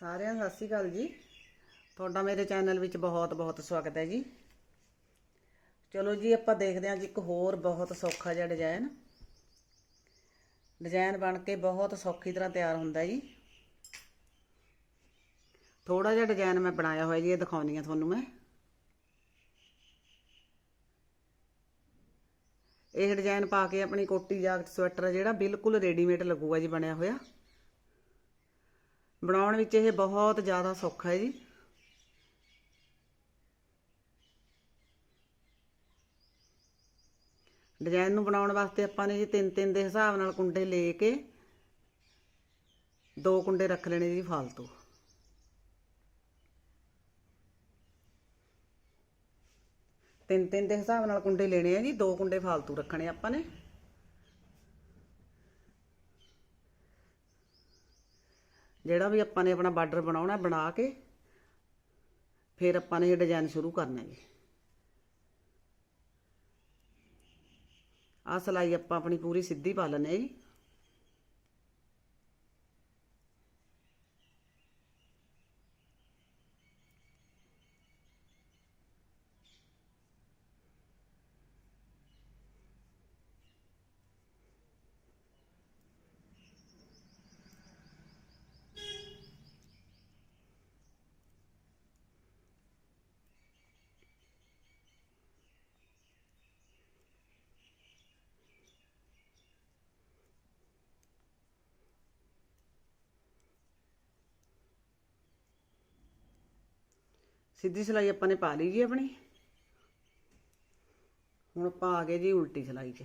ਸਾਰਿਆਂ ਸਤਿ ਸ਼੍ਰੀ ਅਕਾਲ ਜੀ। ਤੁਹਾਡਾ ਮੇਰੇ ਚੈਨਲ ਵਿੱਚ ਬਹੁਤ ਬਹੁਤ ਸਵਾਗਤ ਹੈ ਜੀ। ਚਲੋ ਜੀ, ਆਪਾਂ ਦੇਖਦੇ ਹਾਂ ਜੀ ਇੱਕ ਹੋਰ ਬਹੁਤ ਸੌਖਾ ਜਿਹਾ ਡਿਜ਼ਾਈਨ ਡਿਜ਼ਾਈਨ ਬਣ ਕੇ ਬਹੁਤ ਸੌਖੀ ਤਰ੍ਹਾਂ ਤਿਆਰ ਹੁੰਦਾ ਜੀ। ਥੋੜਾ ਜਿਹਾ ਡਿਜ਼ਾਈਨ ਮੈਂ ਬਣਾਇਆ ਹੋਇਆ ਜੀ, ਇਹ ਦਿਖਾਉਣੀ ਆ ਤੁਹਾਨੂੰ ਮੈਂ। ਇਹ ਡਿਜ਼ਾਈਨ ਪਾ ਕੇ ਆਪਣੀ ਕੋਟੀ ਜਾਕਟ ਸਵੈਟਰ ਜਿਹੜਾ ਬਿਲਕੁਲ ਰੈਡੀਮੇਡ ਲੱਗੂਗਾ ਜੀ, ਬਣਿਆ ਹੋਇਆ। ਬਣਾਉਣ ਵਿੱਚ ਇਹ ਬਹੁਤ ਜ਼ਿਆਦਾ ਸੌਖਾ ਹੈ ਜੀ। ਡਿਜ਼ਾਈਨ ਨੂੰ ਬਣਾਉਣ ਵਾਸਤੇ ਆਪਾਂ ਨੇ ਜੀ ਤਿੰਨ ਤਿੰਨ ਦੇ ਹਿਸਾਬ ਨਾਲ ਕੁੰਡੇ ਲੈ ਕੇ ਦੋ ਕੁੰਡੇ ਰੱਖ ਲੈਣੇ ਜੀ ਫਾਲਤੂ। ਤਿੰਨ ਤਿੰਨ ਦੇ ਹਿਸਾਬ ਨਾਲ ਕੁੰਡੇ ਲੈਣੇ ਆ ਜੀ, ਦੋ ਕੁੰਡੇ ਫਾਲਤੂ ਰੱਖਣੇ ਆਪਾਂ ਨੇ। ਜਿਹੜਾ ਵੀ ਆਪਾਂ ਨੇ ਆਪਣਾ ਬਾਰਡਰ ਬਣਾਉਣਾ ਬਣਾ ਕੇ ਫਿਰ ਆਪਾਂ ਨੇ ਇਹ ਡਿਜ਼ਾਈਨ ਸ਼ੁਰੂ ਕਰਨਾ ਜੀ। ਆਹ ਸਲਾਈ ਆਪਾਂ ਆਪਣੀ ਪੂਰੀ ਸਿੱਧੀ ਪਾ ਲੈਣੇ ਜੀ। ਸਿੱਧੀ ਸਲਾਈ ਆਪਾਂ ਨੇ ਪਾ ਲਈ ਜੀ ਆਪਣੀ। ਹੁਣ ਆਪਾਂ ਆ ਗਏ ਜੀ ਉਲਟੀ ਸਲਾਈ 'ਚ।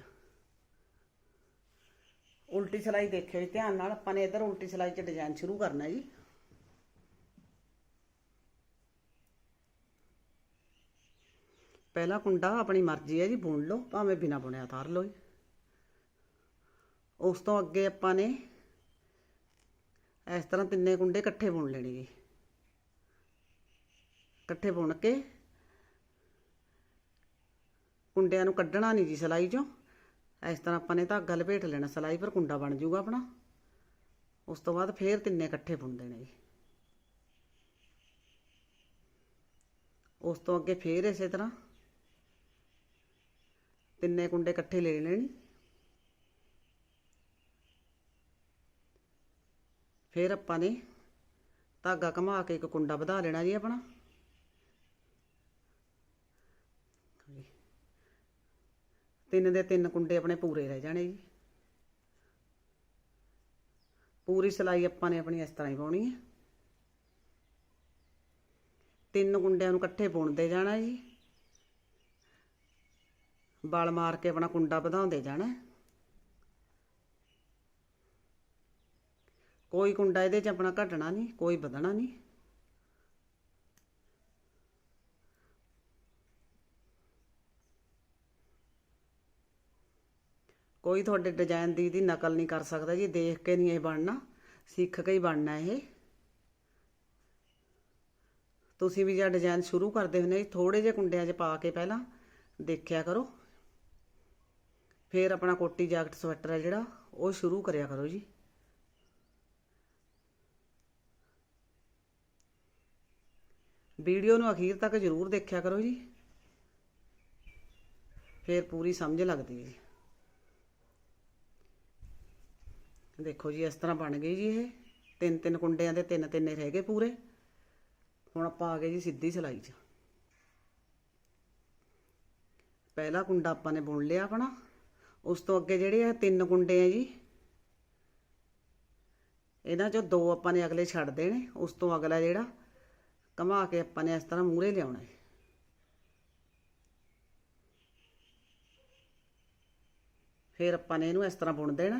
ਉਲਟੀ ਸਲਾਈ ਦੇਖਿਓ ਜੀ, ਧਿਆਨ ਨਾਲ ਆਪਾਂ ਨੇ ਇਧਰ ਉਲਟੀ ਸਲਾਈ 'ਚ ਡਿਜ਼ਾਈਨ ਸ਼ੁਰੂ ਕਰਨਾ ਜੀ। ਪਹਿਲਾ ਕੁੰਡਾ ਆਪਣੀ ਮਰਜ਼ੀ ਹੈ ਜੀ, ਬੁਣ ਲਓ, ਭਾਵੇਂ ਬਿਨਾ ਬੁਣਿਆ ਤਾਰ ਲਓ ਜੀ। ਉਸ ਤੋਂ ਅੱਗੇ ਆਪਾਂ ਨੇ ਇਸ ਤਰ੍ਹਾਂ ਤਿੰਨੇ ਕੁੰਡੇ ਇਕੱਠੇ ਬੁਣ ਲੈਣੇ ਜੀ। ਇਕੱਠੇ ਬੁਣ ਕੇ ਕੁੰਡਿਆਂ ਨੂੰ ਕੱਢਣਾ ਨਹੀਂ ਜੀ ਸਲਾਈ ਚੋਂ। ਇਸ ਤਰ੍ਹਾਂ ਆਪਾਂ ਨੇ ਧਾਗਾ ਲਪੇਟ ਲੈਣਾ, ਸਲਾਈ ਪਰ ਕੁੰਡਾ ਬਣ ਜਾਊਗਾ ਆਪਣਾ। ਉਸ ਤੋਂ ਬਾਅਦ ਫੇਰ ਤਿੰਨੇ ਇਕੱਠੇ ਬੁਣ ਦੇਣੇ ਜੀ। ਉਸ ਤੋਂ ਅੱਗੇ ਫੇਰ ਇਸੇ ਤਰ੍ਹਾਂ ਤਿੰਨੇ ਕੁੰਡੇ ਇਕੱਠੇ ਲੈ ਲੈਣੇ ਫੇਰ ਆਪਾਂ ਨੇ ਧਾਗਾ ਘੁਮਾ ਕੇ ਇੱਕ ਕੁੰਡਾ ਵਧਾ ਲੈਣਾ ਜੀ ਆਪਣਾ। ਤਿੰਨ ਦੇ ਤਿੰਨ ਕੁੰਡੇ ਆਪਣੇ ਪੂਰੇ ਰਹਿ ਜਾਣੇ ਜੀ। ਪੂਰੀ ਸਲਾਈ ਆਪਾਂ ਨੇ ਆਪਣੀ ਇਸ ਤਰ੍ਹਾਂ ਹੀ ਪਾਉਣੀ ਹੈ। ਤਿੰਨ ਕੁੰਡਿਆਂ ਨੂੰ ਇਕੱਠੇ ਬੁਣਦੇ ਜਾਣਾ ਜੀ। ਬਲ ਮਾਰ ਕੇ ਆਪਣਾ ਕੁੰਡਾ ਵਧਾਉਂਦੇ ਜਾਣਾ। ਕੋਈ ਕੁੰਡਾ ਇਹਦੇ 'ਚ ਆਪਣਾ ਘਟਣਾ ਨਹੀਂ, ਕੋਈ ਵਧਣਾ ਨਹੀਂ। ਕੋਈ ਤੁਹਾਡੇ ਡਿਜ਼ਾਈਨ ਦੀ ਦੀ ਨਕਲ ਨਹੀਂ ਕਰ ਸਕਦਾ ਜੀ, ਦੇਖ ਕੇ ਨਹੀਂ ਇਹ ਬਣਨਾ। ਸਿੱਖ ਕੇ ਹੀ ਬਣਨਾ ਇਹ। ਤੁਸੀਂ ਵੀ ਜਿਹੜਾ ਡਿਜ਼ਾਈਨ ਸ਼ੁਰੂ ਕਰਦੇ ਹੁੰਦੇ ਥੋੜੇ ਜਿਹੇ ਕੁੰਡਿਆਂ 'ਚ ਪਾ ਕੇ ਪਹਿਲਾਂ ਦੇਖਿਆ ਕਰੋ। ਫਿਰ ਆਪਣਾ ਕੋਟੀ ਜੈਕਟ ਸਵੈਟਰ ਹੈ ਜਿਹੜਾ, ਉਹ ਸ਼ੁਰੂ ਕਰਿਆ ਕਰੋ ਜੀ। ਵੀਡੀਓ ਨੂੰ ਅਖੀਰ ਤੱਕ ਜ਼ਰੂਰ ਦੇਖਿਆ ਕਰੋ ਜੀ। ਫਿਰ ਪੂਰੀ ਸਮਝ ਲੱਗਦੀ ਹੈ ਜੀ ਦੇਖੋ ਜੀ, ਇਸ ਤਰ੍ਹਾਂ ਬਣ ਗਈ ਜੀ ਇਹ। ਤਿੰਨ ਤਿੰਨ ਕੁੰਡਿਆਂ ਦੇ ਤਿੰਨ ਤਿੰਨੇ ਰਹਿ ਗਏ ਪੂਰੇ। ਹੁਣ ਆਪਾਂ ਆ ਗਏ ਜੀ ਸਿੱਧੀ ਸਿਲਾਈ 'ਚ। ਪਹਿਲਾ ਕੁੰਡਾ ਆਪਾਂ ਨੇ ਬੁਣ ਲਿਆ ਆਪਣਾ। ਉਸ ਤੋਂ ਅੱਗੇ ਜਿਹੜੇ ਆ ਤਿੰਨ ਕੁੰਡੇ ਆ ਜੀ, ਇਹਨਾਂ ਚੋਂ ਦੋ ਆਪਾਂ ਨੇ ਅਗਲੇ ਛੱਡ ਦੇਣੇ। ਉਸ ਤੋਂ ਅਗਲਾ ਜਿਹੜਾ ਕਮਾ ਕੇ ਆਪਾਂ ਨੇ ਇਸ ਤਰ੍ਹਾਂ ਮੂਹਰੇ ਲਿਆਉਣਾ ਹੈ। ਫਿਰ ਆਪਾਂ ਨੇ ਇਹਨੂੰ ਇਸ ਤਰ੍ਹਾਂ ਬੁਣ ਦੇਣਾ।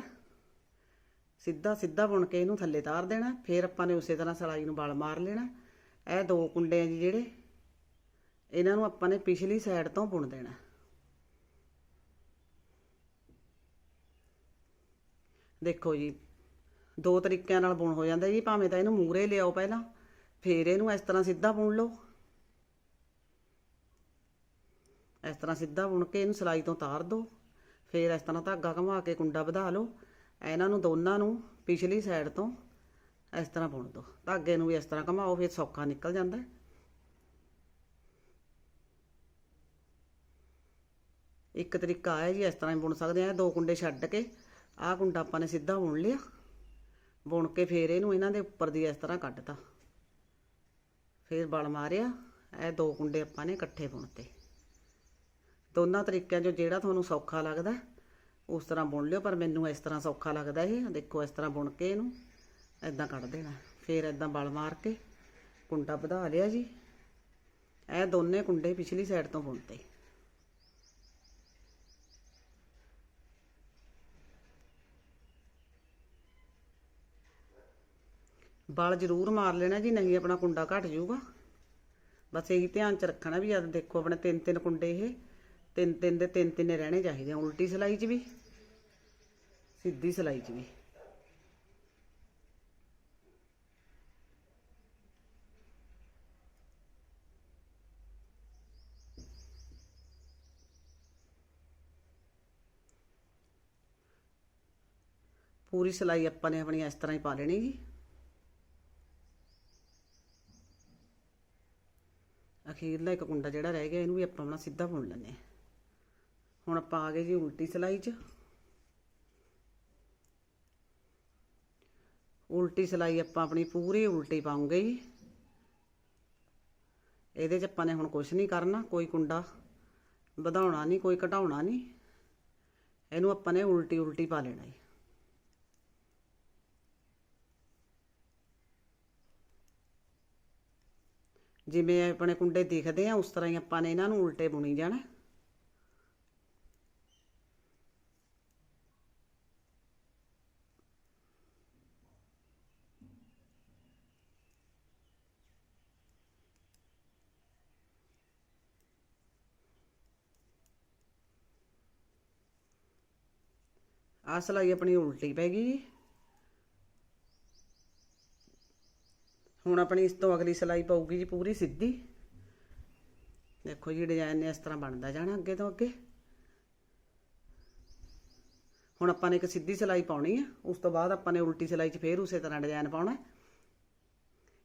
ਸਿੱਧਾ ਸਿੱਧਾ ਬੁਣ ਕੇ ਇਹਨੂੰ ਥੱਲੇ ਤਾਰ ਦੇਣਾ, ਫਿਰ ਆਪਾਂ ਨੇ ਉਸੇ ਤਰ੍ਹਾਂ ਸਲਾਈ ਨੂੰ ਬਲ ਮਾਰ ਲੈਣਾ। ਇਹ ਦੋ ਕੁੰਡੇ ਆ ਜੀ ਜਿਹੜੇ, ਇਹਨਾਂ ਨੂੰ ਆਪਾਂ ਨੇ ਪਿਛਲੀ ਸਾਈਡ ਤੋਂ ਬੁਣ ਦੇਣਾ। ਦੇਖੋ ਜੀ, ਦੋ ਤਰੀਕਿਆਂ ਨਾਲ ਬੁਣ ਹੋ ਜਾਂਦਾ ਜੀ, ਭਾਵੇਂ ਤਾਂ ਇਹਨੂੰ ਮੂਰੇ ਲਿਆਓ ਪਹਿਲਾਂ, ਫਿਰ ਇਹਨੂੰ ਇਸ ਤਰ੍ਹਾਂ ਸਿੱਧਾ ਬੁਣ ਲਓ। ਇਸ ਤਰ੍ਹਾਂ ਸਿੱਧਾ ਬੁਣ ਕੇ ਇਹਨੂੰ ਸਲਾਈ ਤੋਂ ਤਾਰ ਦਿਓ, ਫਿਰ ਇਸ ਤਰ੍ਹਾਂ ਧਾਗਾ ਘੁਮਾ ਕੇ ਕੁੰਡਾ ਵਧਾ ਲਓ। ਇਹਨਾਂ ਨੂੰ ਦੋਨਾਂ ਨੂੰ ਪਿਛਲੀ ਸਾਈਡ ਤੋਂ ਇਸ ਤਰ੍ਹਾਂ ਬੁਣ ਦੋ। ਧਾਗੇ ਨੂੰ ਵੀ ਇਸ ਤਰ੍ਹਾਂ ਘਮਾਓ, ਫਿਰ ਸੌਖਾ ਨਿਕਲ ਜਾਂਦਾ ਇੱਕ ਤਰੀਕਾ ਹੈ ਜੀ, ਇਸ ਤਰ੍ਹਾਂ ਹੀ ਬੁਣ ਸਕਦੇ ਆ ਦੋ ਕੁੰਡੇ ਛੱਡ ਕੇ ਆਹ ਕੁੰਡਾ ਆਪਾਂ ਨੇ ਸਿੱਧਾ ਬੁਣ ਲਿਆ। ਬੁਣ ਕੇ ਫੇਰ ਇਹਨੂੰ ਇਹਨਾਂ ਦੇ ਉੱਪਰ ਦੀ ਇਸ ਤਰ੍ਹਾਂ ਕੱਢਤਾ। ਫੇਰ ਬਲ ਮਾਰਿਆ। ਇਹ ਦੋ ਕੁੰਡੇ ਆਪਾਂ ਨੇ ਇਕੱਠੇ ਬੁਣਤੇ। ਦੋਨਾਂ ਤਰੀਕਿਆਂ 'ਚੋਂ ਜਿਹੜਾ ਤੁਹਾਨੂੰ ਸੌਖਾ ਲੱਗਦਾ ਉਸ ਤਰ੍ਹਾਂ ਬੁਣ ਲਿਓ, ਪਰ ਮੈਨੂੰ ਇਸ ਤਰ੍ਹਾਂ ਸੌਖਾ ਲੱਗਦਾ ਇਹ ਦੇਖੋ, ਇਸ ਤਰ੍ਹਾਂ ਬੁਣ ਕੇ ਇਹਨੂੰ ਐਦਾਂ ਕੱਢ ਦੇਣਾ। ਫਿਰ ਐਦਾਂ ਬਲ ਮਾਰ ਕੇ ਕੁੰਡਾ ਵਧਾ ਲਿਆ ਜੀ। ਇਹ ਦੋਨੇ ਕੁੰਡੇ ਪਿਛਲੀ ਸਾਈਡ ਤੋਂ ਬੁਣਤੇ ਬਲ ਜ਼ਰੂਰ ਮਾਰ ਲੈਣਾ ਜੀ, ਨਹੀਂ ਆਪਣਾ ਕੁੰਡਾ ਘਟ ਜਾਊਗਾ। ਬਸ ਇਹੀ ਧਿਆਨ ਚ ਰੱਖਣਾ ਵੀ ਜਦ ਦੇਖੋ, ਆਪਣੇ ਤਿੰਨ ਤਿੰਨ ਕੁੰਡੇ ਇਹ ਤਿੰਨ ਤਿੰਨ ਦੇ ਤਿੰਨ ਤਿੰਨੇ ਰਹਿਣੇ ਚਾਹੀਦੇ ਆ, ਉਲਟੀ ਸਲਾਈ 'ਚ ਵੀ, ਸਿੱਧੀ ਸਲਾਈ 'ਚ ਵੀ। ਪੂਰੀ ਸਲਾਈ ਆਪਾਂ ਨੇ ਆਪਣੀ ਇਸ ਤਰ੍ਹਾਂ ਹੀ ਪਾ ਲੈਣੀ ਜੀ। ਅਖੀਰਲਾ ਇੱਕ ਕੁੰਡਾ ਜਿਹੜਾ ਰਹਿ ਗਿਆ, ਇਹਨੂੰ ਵੀ ਆਪਾਂ ਆਪਣਾ ਸਿੱਧਾ ਬੁਣ ਲੈਂਦੇ ਹਾਂ। ਹੁਣ ਆਪਾਂ ਆ ਗਏ ਜੀ ਉਲਟੀ ਸਲਾਈ 'ਚ। ਉਲਟੀ ਸਲਾਈ ਆਪਾਂ ਆਪਣੀ ਪੂਰੀ ਉਲਟੀ ਪਾਉਂਗੇ ਜੀ। ਇਹਦੇ 'ਚ ਆਪਾਂ ਨੇ ਹੁਣ ਕੁਝ ਨਹੀਂ ਕਰਨਾ, ਕੋਈ ਕੁੰਡਾ ਵਧਾਉਣਾ ਨਹੀਂ, ਕੋਈ ਘਟਾਉਣਾ ਨਹੀਂ। ਇਹਨੂੰ ਆਪਾਂ ਨੇ ਉਲਟੀ ਉਲਟੀ ਪਾ ਲੈਣਾ ਜੀ। ਜਿਵੇਂ ਆਪਣੇ ਕੁੰਡੇ ਦਿਖਦੇ ਆ, ਉਸ ਤਰ੍ਹਾਂ ਹੀ ਆਪਾਂ ਨੇ ਇਹਨਾਂ ਨੂੰ ਉਲਟੇ ਬੁਣੀ ਜਾਣਾ। ਆਹ ਸਲਾਈ ਆਪਣੀ ਉਲਟੀ ਪੈ ਗਈ ਜੀ। ਹੁਣ ਆਪਣੀ ਇਸ ਤੋਂ ਅਗਲੀ ਸਲਾਈ ਪਊਗੀ ਜੀ ਪੂਰੀ ਸਿੱਧੀ। ਦੇਖੋ ਜੀ ਡਿਜ਼ਾਈਨ ਇਸ ਤਰ੍ਹਾਂ ਬਣਦਾ ਜਾਣਾ ਅੱਗੇ ਤੋਂ ਅੱਗੇ। ਹੁਣ ਆਪਾਂ ਨੇ ਇੱਕ ਸਿੱਧੀ ਸਲਾਈ ਪਾਉਣੀ ਆ, ਉਸ ਤੋਂ ਬਾਅਦ ਆਪਾਂ ਨੇ ਉਲਟੀ ਸਲਾਈ 'ਚ ਫੇਰ ਉਸੇ ਤਰ੍ਹਾਂ ਡਿਜ਼ਾਈਨ ਪਾਉਣਾ।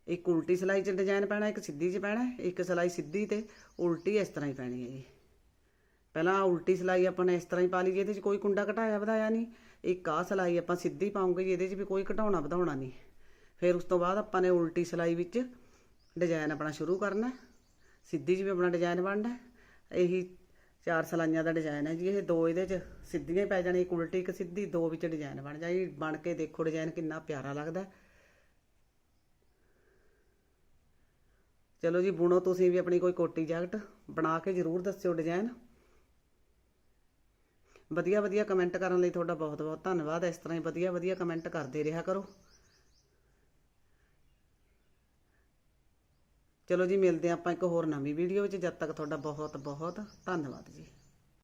ਇੱਕ ਉਲਟੀ ਸਲਾਈ 'ਚ ਡਿਜ਼ਾਈਨ ਪੈਣਾ, ਇੱਕ ਸਿੱਧੀ 'ਚ ਪੈਣਾ, ਇੱਕ ਸਲਾਈ ਸਿੱਧੀ ਤੇ ਉਲਟੀ ਇਸ ਤਰ੍ਹਾਂ ਹੀ ਪੈਣੀ ਹੈ ਜੀ। ਪਹਿਲਾਂ ਉਲਟੀ ਸਲਾਈ ਆਪਾਂ ਨੇ ਇਸ ਤਰ੍ਹਾਂ ਹੀ ਪਾ ਲਈ ਜੀ ਇਹਦੇ 'ਚ ਕੋਈ ਕੁੰਡਾ ਘਟਾਇਆ ਵਧਾਇਆ ਨਹੀਂ। ਇੱਕ ਆਹ ਸਲਾਈ ਆਪਾਂ ਸਿੱਧੀ ਪਾਉਂਗੇ ਜੀ ਇਹਦੇ 'ਚ ਵੀ ਕੋਈ ਘਟਾਉਣਾ ਵਧਾਉਣਾ ਨਹੀਂ। ਫਿਰ ਉਸ ਤੋਂ ਬਾਅਦ ਆਪਾਂ ਨੇ ਉਲਟੀ ਸਲਾਈ ਵਿੱਚ ਡਿਜ਼ਾਈਨ ਆਪਣਾ ਸ਼ੁਰੂ ਕਰਨਾ ਸਿੱਧੀ 'ਚ ਵੀ ਆਪਣਾ ਡਿਜ਼ਾਈਨ ਬਣਨਾ ਇਹੀ ਚਾਰ ਸਲਾਈਆਂ ਦਾ ਡਿਜ਼ਾਈਨ ਹੈ ਜੀ, ਇਹ ਦੋ ਇਹਦੇ 'ਚ ਸਿੱਧੀਆਂ ਪੈ ਜਾਣੀ ਇੱਕ ਉਲਟੀ, ਇੱਕ ਸਿੱਧੀ, ਦੋ ਵਿੱਚ ਡਿਜ਼ਾਈਨ ਬਣ ਜਾਈ ਬਣ ਕੇ ਦੇਖੋ ਡਿਜ਼ਾਈਨ ਕਿੰਨਾ ਪਿਆਰਾ ਲੱਗਦਾ ਚਲੋ ਜੀ, ਬੁਣੋ ਤੁਸੀਂ ਵੀ ਆਪਣੀ ਕੋਈ ਕੋਟੀ ਜੈਕਟ, ਬਣਾ ਕੇ ਜ਼ਰੂਰ ਦੱਸਿਓ ਡਿਜ਼ਾਈਨ। ਵਧੀਆ ਵਧੀਆ ਕਮੈਂਟ ਕਰਨ ਲਈ ਤੁਹਾਡਾ ਬਹੁਤ ਬਹੁਤ ਧੰਨਵਾਦ। ਇਸ ਤਰ੍ਹਾਂ ਹੀ ਵਧੀਆ ਵਧੀਆ ਕਮੈਂਟ ਕਰਦੇ ਰਿਹਾ ਕਰੋ। ਚਲੋ ਜੀ, ਮਿਲਦੇ ਹਾਂ ਆਪਾਂ ਇੱਕ ਹੋਰ ਨਵੀਂ ਵੀਡੀਓ ਵਿੱਚ। ਜਦ ਤੱਕ ਤੁਹਾਡਾ ਬਹੁਤ ਬਹੁਤ ਧੰਨਵਾਦ ਜੀ।